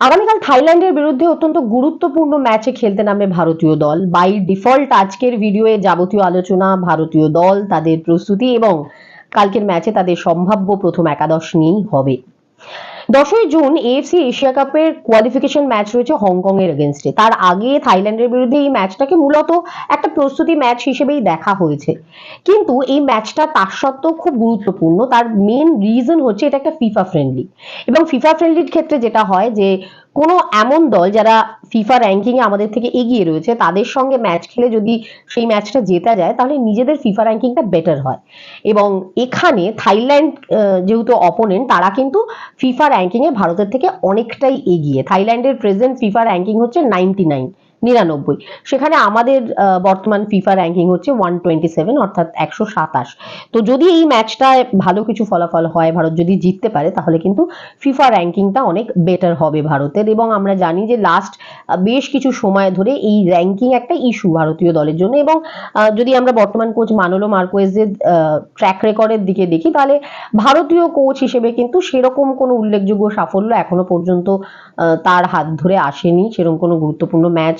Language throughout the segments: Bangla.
আগামীকাল থাইল্যান্ডের বিরুদ্ধে অত্যন্ত গুরুত্বপূর্ণ ম্যাচে খেলতে নামে ভারতীয় দল। বাই ডিফল্ট আজকের ভিডিওয়ে যাবতীয় আলোচনা, ভারতীয় দল, তাদের প্রস্তুতি এবং কালকের ম্যাচে তাদের সম্ভাব্য প্রথম একাদশ নিয়েই হবে। দশই জুন এএফসি এশিয়া কাপের কোয়ালিফিকেশন ম্যাচ রয়েছে হংকং এর এগেনস্টে তার আগে থাইল্যান্ডের বিরুদ্ধে এই ম্যাচটাকে মূলত একটা প্রস্তুতি ম্যাচ হিসেবেই দেখা হয়েছে। কিন্তু এই ম্যাচটা তার সত্ত্বেও খুব গুরুত্বপূর্ণ। তার মেন রিজন হচ্ছে এটা একটা ফিফা ফ্রেন্ডলি এবং ফিফা ফ্রেন্ডলির ক্ষেত্রে যেটা হয় যে কোনো এমন দল যারা ফিফা র্যাঙ্কিংয়ে আমাদের থেকে এগিয়ে রয়েছে, তাদের সঙ্গে ম্যাচ খেলে যদি সেই ম্যাচটা জেতা যায়, তাহলে নিজেদের ফিফা র্যাঙ্কিংটা বেটার হয়। এবং এখানে থাইল্যান্ড যেহেতু অপোনেন্ট তারা কিন্তু ফিফা র্যাঙ্কিংয়ে ভারতের থেকে অনেকটাই এগিয়ে। থাইল্যান্ডের প্রেজেন্ট ফিফা র্যাঙ্কিং হচ্ছে নাইনটি নাইন নিরানব্বই। সেখানে আমাদের বর্তমান ফিফা র্যাঙ্কিং হচ্ছে ওয়ান টোয়েন্টি সেভেন অর্থাৎ একশো সাতাশ। তো যদি এই ম্যাচটায় ভালো কিছু ফলাফল হয়, ভারত যদি জিততে পারে, তাহলে কিন্তু ফিফা র্যাঙ্কিংটা অনেক বেটার হবে ভারতের। এবং আমরা জানি যে লাস্ট বেশ কিছু সময় ধরে এই র্যাঙ্কিং একটা ইস্যু ভারতীয় দলের জন্য। এবং যদি আমরা বর্তমান কোচ মানলো মার্কোয়েজের ট্র্যাক রেকর্ডের দিকে দেখি, তাহলে ভারতীয় কোচ হিসেবে কিন্তু সেরকম কোনো উল্লেখযোগ্য সাফল্য এখনও পর্যন্ত তার হাত ধরে আসেনি। সেরকম কোনো গুরুত্বপূর্ণ ম্যাচ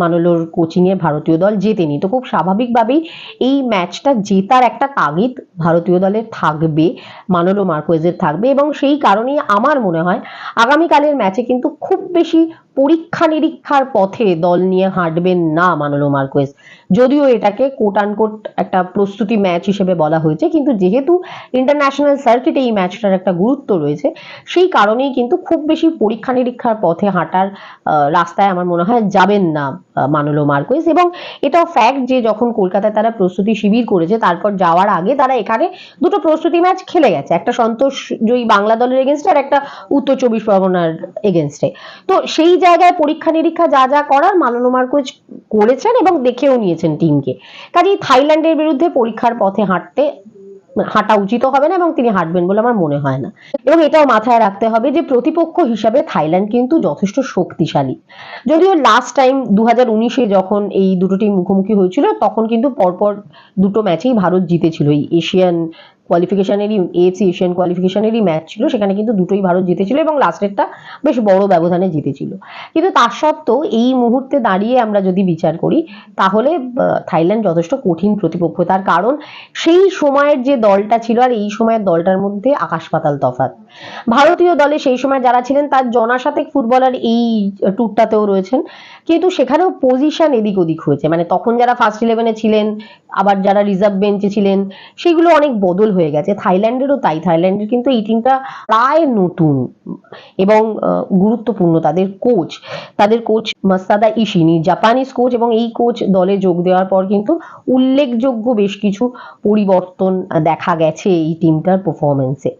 মানোলোর কোচিং এ ভারতীয় দল জেতেনি। তো খুব স্বাভাবিকভাবেই এই ম্যাচটা জেতার একটা তাগিদ ভারতীয় দলের থাকবে, মানোলো মার্কোয়েজের থাকবে এবং সেই কারণেই আমার মনে হয় আগামীকালের ম্যাচে কিন্তু খুব বেশি পরীক্ষা নিরীক্ষার পথে দল নিয়ে হাঁটবেন না মানোলো মার্কোয়েজ যদিও এটাকে কোট আনকোট একটা প্রস্তুতি ম্যাচ হিসেবে বলা হয়েছে, কিন্তু যেহেতু ইন্টারন্যাশনাল সার্কিটে এই ম্যাচটার একটা গুরুত্ব রয়েছে, সেই কারণেই কিন্তু খুব বেশি পরীক্ষা নিরীক্ষার পথে হাঁটার রাস্তায় আমার মনে হয় যাবেন না মানোলো মার্কোয়েজ। এবং এটাও ফ্যাক্ট যে যখন কলকাতায় তারা প্রস্তুতি শিবির করেছে, তারপর যাওয়ার আগে তারা এখানে দুটো প্রস্তুতি ম্যাচ খেলে গেছে, একটা সন্তোষ জয়ী বাংলা দলের এগেনস্টে আর একটা উত্তর চব্বিশ পরগনার এগেনস্টে তো সেই জায়গায় পরীক্ষা নিরীক্ষা যা যা করার মানোলো মার্কোয়েজ করেছেন এবং দেখেও নিয়েছেন টিমকে কাজেই থাইল্যান্ডের বিরুদ্ধে পরীক্ষার পথে হাঁটতে হাঁটা উচিত হবে না এবং তিনি হাঁটবেন বলে আমার মনে হয় না। এবং এটাও মাথায় রাখতে হবে যে প্রতিপক্ষ হিসাবে থাইল্যান্ড কিন্তু যথেষ্ট শক্তিশালী। যদিও লাস্ট টাইম দু হাজার উনিশে যখন এই দুটো টিম মুখোমুখি হয়েছিল, তখন কিন্তু পরপর দুটো ম্যাচেই ভারত জিতেছিল, এই এশিয়ান কোয়ালিফিকেশনেরই এএফসি এশিয়ান কোয়ালিফিকেশনেরই ম্যাচ ছিল। সেখানে কিন্তু দুটোই ভারত জিতেছিল এবং লাস্টেরটা বেশ বড় ব্যবধানে জিতেছিল। কিন্তু তার সত্ত্বেও এই মুহূর্তে দাঁড়িয়ে আমরা যদি বিচার করি, তাহলে থাইল্যান্ড যথেষ্ট কঠিন প্রতিপক্ষ। তার কারণ, সেই সময়ের যে দলটা ছিল আর এই সময়ের দলটার মধ্যে আকাশ পাতাল তফাৎ। ভারতীয় দলে সেই সময় যারা ছিলেন, তার জনাশাতেক ফুটবলার এই ট্যুরটাতেও রয়েছেন। কিন্তু সেখানেও পজিশন এদিক ওদিক হয়েছে। মানে তখন যারা ফার্স্ট ইলেভেনে ছিলেন, আবার যারা রিজার্ভ বেঞ্চে ছিলেন, সেগুলো অনেক বদল হয়ে গেছে। থাইল্যান্ডেরও তাই। থাইল্যান্ডের কিন্তু এই টিমটা প্রায় নতুন এবং গুরুত্বপূর্ণ। তাদের কোচ তাদের কোচ মাস্তাদা ইশিনি জাপানিজ কোচ এবং এই কোচ দলে যোগ দেওয়ার পর কিন্তু উল্লেখযোগ্য বেশ কিছু পরিবর্তন দেখা গেছে এই টিমটার পারফরমেন্সে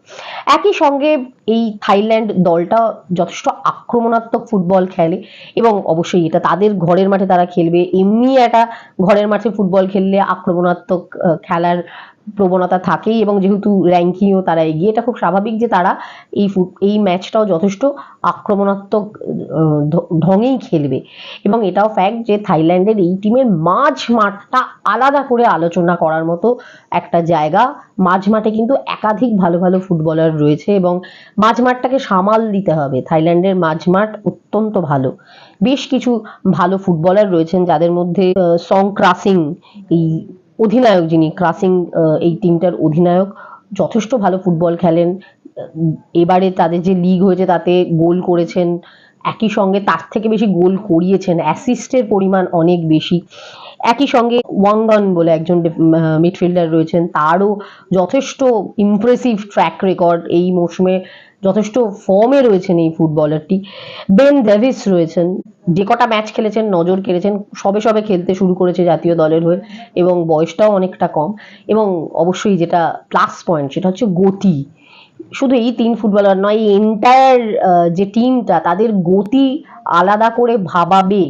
একই সঙ্গে এই থাইল্যান্ড দলটা যথেষ্ট আক্রমণাত্মক ফুটবল খেলে এবং অবশ্যই এটা তাদের ঘরের মাঠে তারা খেলবে। এমনি একটা ঘরের মাঠে ফুটবল খেললে আক্রমণাত্মক খেলার প্রবণতা থাকেই এবং যেহেতু র্যাঙ্কিংও তারা এগিয়ে, এটা খুব স্বাভাবিক যে তারা এই এই ম্যাচটাও যথেষ্ট আক্রমণাত্মক ঢঙেই খেলবে। এবং এটাও ফ্যাক্ট যে থাইল্যান্ডের এই টিমের মাঝ মাঠটা আলাদা করে আলোচনা করার মতো একটা জায়গা। মাঝ মাঠে কিন্তু একাধিক ভালো ভালো ফুটবলার রয়েছে এবং মাঝ মাঠটাকে সামাল দিতে হবে। থাইল্যান্ডের মাঝ মাঠ অত্যন্ত ভালো। বেশ কিছু ভালো ফুটবলার রয়েছেন যাদের মধ্যে সং ক্রাসিং এই অধিনায়ক যিনি ক্রাসিং এই টিমটার অধিনায়ক, যথেষ্ট ভালো ফুটবল খেলেন। এবারে তাদের যে লিগ হয়েছে, তাতে গোল করেছেন। একই সঙ্গে তার থেকে বেশি গোল করিয়েছেন। অ্যাসিস্টের পরিমাণ অনেক বেশি। একই সঙ্গে ওয়াঙ্গন বলে একজন মিডফিল্ডার রয়েছেন। তারও যথেষ্ট ইমপ্রেসিভ ট্র্যাক রেকর্ড এই মৌসুমে। যথেষ্ট ফর্মে রয়েছেন এই ফুটবলারটি বেন ডেভিস রয়েছেন। যে কটা ম্যাচ খেলেছেন, নজর কেড়েছেন, সবে সবে খেলতে শুরু করেছে জাতীয় দলের হয়ে এবং বয়সটাও অনেকটা কম। এবং অবশ্যই যেটা প্লাস পয়েন্ট সেটা হচ্ছে গতি। শুধু এই তিন ফুটবলার নয় এন্টায়ার যে টিমটা তাদের গতি আলাদা করে ভাবাবে।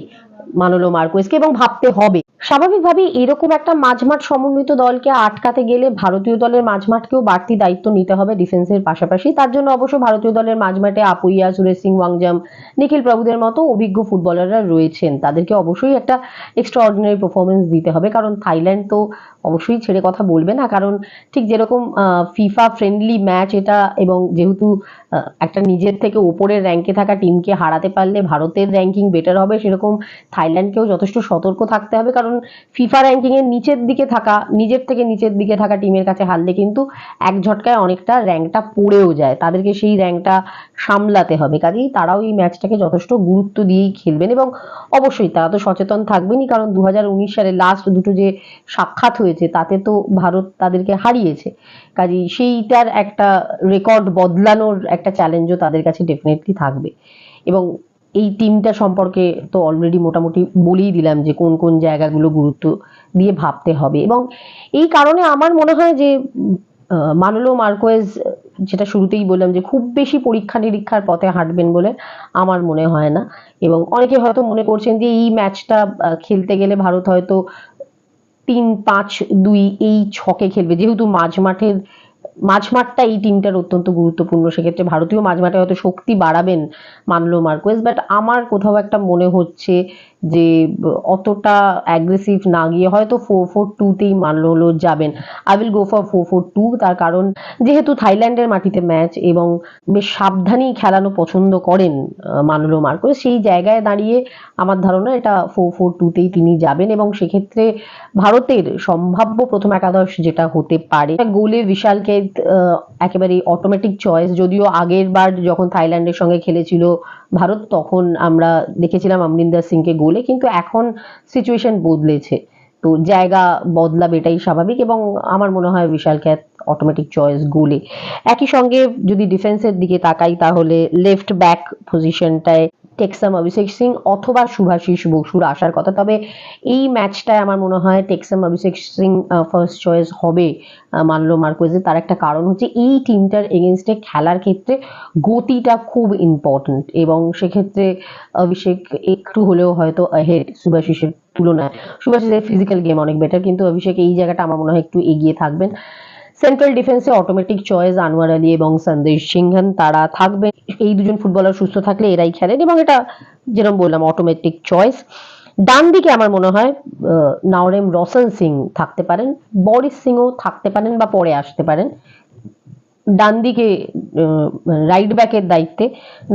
মানলো মার্কোয়েসকে এবং ভাবতে হবে। স্বাভাবিকভাবে এরকম একটা মাঝমাঠ সমন্বিত দলকে আটকাতে গেলে ভারতীয় দলের মাঝমাঠকেও বাড়তি দায়িত্ব নিতে হবে ডিফেন্সের পাশাপাশি। তার জন্য অবশ্য ভারতীয় দলের মাঝমাঠে আপুইয়া, সুরেশ সিং, ওয়াংজাম, নিখিল প্রভুদের মতো অভিজ্ঞ ফুটবলাররা রয়েছেন। তাদেরকে অবশ্যই একটা এক্সট্রা অর্ডিনারি পারফরমেন্স দিতে হবে। কারণ থাইল্যান্ড তো অবশ্যই ছেড়ে কথা বলবে না। কারণ ঠিক যেরকম ফিফা ফ্রেন্ডলি ম্যাচ এটা এবং যেহেতু একটা নিজের থেকে ওপরের র্যাঙ্কে থাকা টিমকে হারাতে পারলে ভারতের র্যাঙ্কিং বেটার হবে, সেরকম থাইল্যান্ডকেও যথেষ্ট সতর্ক থাকতে হবে, কারণ ফিফা র্যাঙ্কিং এর নিচের দিকে থাকা, নিজের থেকে নিচের দিকে থাকা টিমের কাছে হারলে কিন্তু এক ঝটকায় অনেকটা র্যাঙ্কটা পড়েও যায়। তাদেরকে সেই র্যাঙ্কটা সামলাতে হবে। কাজেই তারাও এই ম্যাচটাকে যথেষ্ট গুরুত্ব দিয়েই খেলবেন এবং অবশ্যই তারা তো সচেতন থাকবেনই, কারণ দু হাজার উনিশ সালে লাস্ট দুটো যে সাক্ষাৎ হয়েছে, তাতে তো ভারত তাদেরকে হারিয়েছে। কাজেই সেইটার একটা রেকর্ড বদলানোর একটা চ্যালেঞ্জও তাদের কাছে ডেফিনেটলি থাকবে। এবং এই টিমটা সম্পর্কে তো অলরেডি মোটামুটি বলেই দিলাম যে কোন কোন জায়গাগুলো গুরুত্ব দিয়ে ভাবতে হবে। এবং এই কারণে আমার মনে হয় যে মানলো মার্কোয়েজ, যেটা শুরুতেই বললাম যে খুব বেশি পরীক্ষা নিরীক্ষার পথে হাঁটবেন বলে আমার মনে হয় না। এবং অনেকে হয়তো মনে করছেন যে এই ম্যাচটা খেলতে গেলে ভারত হয়তো তিন, পাঁচ, দুই, এই ছকে খেলবে। যেহেতু মাঝ মাঠের মাঝমাঠটা এই টিমটার অত্যন্ত গুরুত্বপূর্ণ। সেক্ষেত্রে ভারতীয় মাঝমাঠে হয়তো শক্তি বাড়াবেন মানলো মার্কোয়েস বাট আমার কোথাও একটা মনে হচ্ছে যে অতটা অ্যাগ্রেসিভ না গিয়ে হয়তো ফোর ফোর টুতেই মানলো হলো, যাবেন। I will go for four four two তার কারণ যেহেতু থাইল্যান্ডের মাটিতে ম্যাচ এবং বেশ সাবধানেই খেলানো পছন্দ করেন মানলো মার্কোয়েজ সেই জায়গায় দাঁড়িয়ে আমার ধারণা এটা ফোর ফোর টুতেই তিনি যাবেন এবং সেক্ষেত্রে ভারতের সম্ভাব্য প্রথম একাদশ যেটা হতে পারে, গোলে বিশালকে একেবারে অটোমেটিক চয়েস যদিও আগের বার যখন থাইল্যান্ডের সঙ্গে খেলেছিল ভারত, তখন আমরা দেখেছিলাম অমরিন্দর সিংকে গোলে কিন্তু এখন সিচুয়েশন বদলেছে। তো জায়গা বদলাবে এটাই স্বাভাবিক এবং আমার মনে হয় বিশাল খ্যাত অটোমেটিক চয়েস গোলে একই সঙ্গে যদি ডিফেন্সের দিকে তাকাই তাহলে লেফট ব্যাক পজিশনটায় টেক্সাম অভিষেক সিং অথবা শুভাশিস বসুর আসার কথা। তবে এই ম্যাচটায় আমার মনে হয় টেক্সাম অভিষেক সিং ফার্স্ট চয়েস হবে মানলো মার্কোয়েজের তার একটা কারণ হচ্ছে এই টিমটার এগেনস্টে খেলার ক্ষেত্রে গতিটা খুব ইম্পর্ট্যান্ট এবং সেক্ষেত্রে অভিষেক একটু হলেও হয়তো হেড শুভাশিসের তুলনায়। শুভাশিসের ফিজিক্যাল গেম অনেক বেটার কিন্তু অভিষেক এই জায়গাটা আমার মনে হয় একটু এগিয়ে থাকবেন। সেন্ট্রাল ডিফেন্সে অটোমেটিক চয়েস আনোয়ার আলী এবং সন্দেশ সিংহান তারা থাকবেন। এই দুজন ফুটবলার সুস্থ থাকলে এরাই খেলেন এবং এটা যেরকম বললাম অটোমেটিক চয়েস ডান দিকে আমার মনে হয় নাওরেম রসন সিং থাকতে পারেন বরিস সিংও থাকতে পারেন বা পরে আসতে পারেন। ডান দিকে রাইট ব্যাকের দায়িত্বে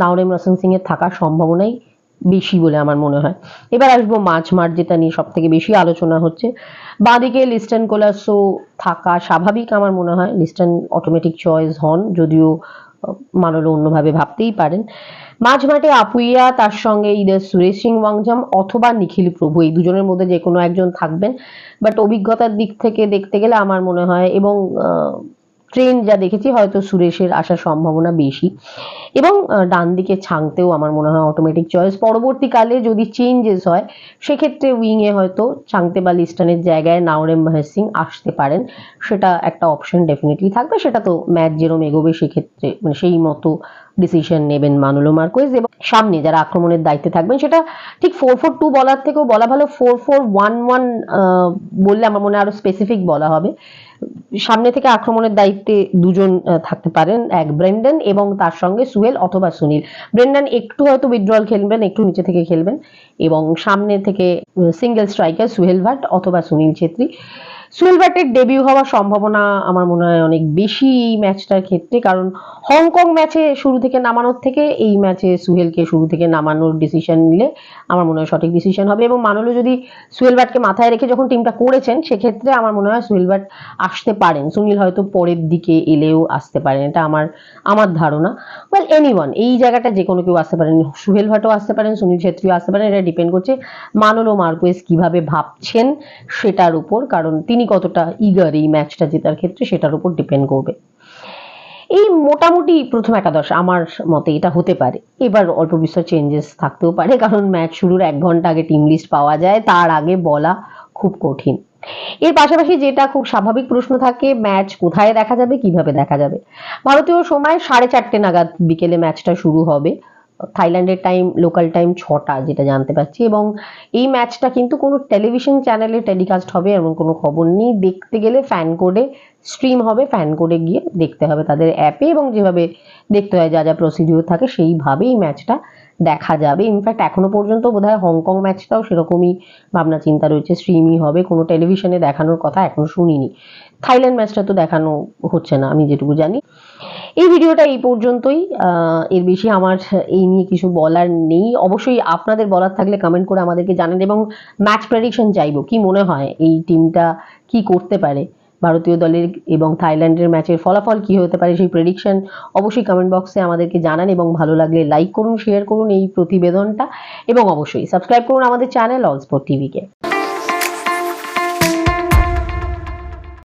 নাওরেম রসন সিং এর থাকার সম্ভাবনাই বেশি বলে আমার মনে হয়। এবার আসব মাঝ মাঠ যেটা নিয়ে সব থেকে বেশি আলোচনা হচ্ছে। বাঁদিকে লিস্টন কোলাসো থাকা স্বাভাবিক আমার মনে হয়। লিস্টন অটোমেটিক চয়েস হন, যদিও মানলো অন্যভাবে ভাবতেই পারেন। মাঝ মাঠে আপুইয়া, তার সঙ্গে ইদার সুরেশ সিং ওয়াংজাম অথবা নিখিল প্রভু, এই দুজনের মধ্যে যে কোনো একজন থাকবেন। বাট অভিজ্ঞতার দিক থেকে দেখতে গেলে আমার মনে হয় এবং ট্রেন যা দেখেছি হয়তো সুরেশের আসার সম্ভাবনা বেশি। এবং ডান দিকে ছাংতেও আমার মনে হয় অটোমেটিক চয়েস পরবর্তীকালে যদি চেঞ্জেস হয়, সেক্ষেত্রে উইংয়ে হয়তো ছাংতে বা লিস্টনের জায়গায় নাওরেম মহেশ সিং আসতে পারেন। সেটা একটা অপশন ডেফিনেটলি থাকবে। সেটা তো ম্যাচ যেরম এগোবে সেক্ষেত্রে মানে সেই মতো ডিসিশন নেবেন মানুলো মার্কোয়েজ এবং সামনে যারা আক্রমণের দায়িত্বে থাকবেন, সেটা ঠিক ফোর ফোর টু বলার থেকেও বলা ভালো। ফোর ফোর ওয়ান ওয়ান বললে আমার মনে আরও স্পেসিফিক বলা হবে। সামনে থেকে আক্রমণের দায়িত্বে দুজন থাকতে পারেন, এক ব্রেন্ডন এবং তার সঙ্গে সুহেল অথবা সুনীল। ব্রেন্ডন একটু হয়তো উইথড্রল খেলবেন, একটু নিচে থেকে খেলবেন এবং সামনে থেকে সিঙ্গেল স্ট্রাইকার সুহেল ভাট অথবা সুনীল ছেত্রী। সুহেল ভাটের ডেবিউ হওয়ার সম্ভাবনা আমার মনে হয় অনেক বেশি এই ম্যাচটার ক্ষেত্রে, কারণ হংকং ম্যাচে শুরু থেকে নামানোর থেকে এই ম্যাচে সুহেলকে শুরু থেকে নামানোর ডিসিশন নিলে আমার মনে হয় সঠিক ডিসিশন হবে। এবং মানলো যদি সুহেল মাথায় রেখে যখন টিমটা করেছেন, সেক্ষেত্রে আমার মনে হয় সুহেল ভাট আসতে পারেন। সুনীল হয়তো পরের দিকে এলেও আসতে পারেন, এটা আমার আমার ধারণা। ওয়েল এনিওয়ান এই জায়গাটা যে কোনো কেউ আসতে পারেন। সুহেল ভাটও আসতে পারেন, সুনীল ছেত্রীও আসতে পারেন। এটা ডিপেন্ড করছে মানলো মার্কোয়েস কীভাবে ভাবছেন সেটার উপর, কারণ তিনি কতটা ইগার এই ম্যাচটা জেতার ক্ষেত্রে সেটার উপর ডিপেন্ড করবে। এই মোটামুটি প্রথম একাদশ আমার মতে এটা হতে পারে। এবার অল্প বিস্তর চেঞ্জেস থাকতেও পারে, কারণ ম্যাচ শুরুর এক ঘণ্টা আগে টিম লিস্ট পাওয়া যায়, তার আগে বলা খুব কঠিন। এর পাশাপাশি যেটা খুব স্বাভাবিক প্রশ্ন থাকে ম্যাচ কোথায় দেখা যাবে, কীভাবে দেখা যাবে? ভারতীয় সময় সাড়ে চারটে নাগাদ বিকেলে ম্যাচটা শুরু হবে। থাইল্যান্ডের টাইম লোকাল টাইম ছটা, যেটা জানতে পারছি। এবং এই ম্যাচটা কিন্তু কোনো টেলিভিশন চ্যানেলে টেলিকাস্ট হবে এমন কোনো খবর নেই। দেখতে গেলে ফ্যান কোডে স্ট্রিম হবে ফ্যান কোডে গিয়ে দেখতে হবে তাদের অ্যাপে এবং যেভাবে দেখতে হয়, যা যা প্রসিডিওর থাকে সেইভাবেই ম্যাচটা দেখা যাবে। ইনফ্যাক্ট এখনও পর্যন্ত বোধহয় হংকং ম্যাচটাও সেরকমই ভাবনা চিন্তা রয়েছে। স্ট্রিমই হবে। কোনো টেলিভিশনে দেখানোর কথা এখনও শুনিনি। থাইল্যান্ড ম্যাচটা তো দেখানো হচ্ছে না, আমি যেটুকু জানি। এই ভিডিওটা এই পর্যন্তই। এর বেশি আমার এই নিয়ে কিছু বলার নেই। অবশ্যই আপনাদের বলার থাকলে কমেন্ট করে আমাদেরকে জানান এবং ম্যাচ প্রেডিকশন চাইব। কি মনে হয় এই টিমটা কি করতে পারে? ভারতীয় দলের এবং থাইল্যান্ডের ম্যাচের ফলাফল কি হতে পারে সেই প্রেডিকশন অবশ্যই কমেন্ট বক্সে আমাদেরকে জানান এবং ভালো লাগলে লাইক করুন শেয়ার করুন এই প্রতিবেদনটা এবং অবশ্যই সাবস্ক্রাইব করুন আমাদের চ্যানেল অল স্পোর্ট টিভিকে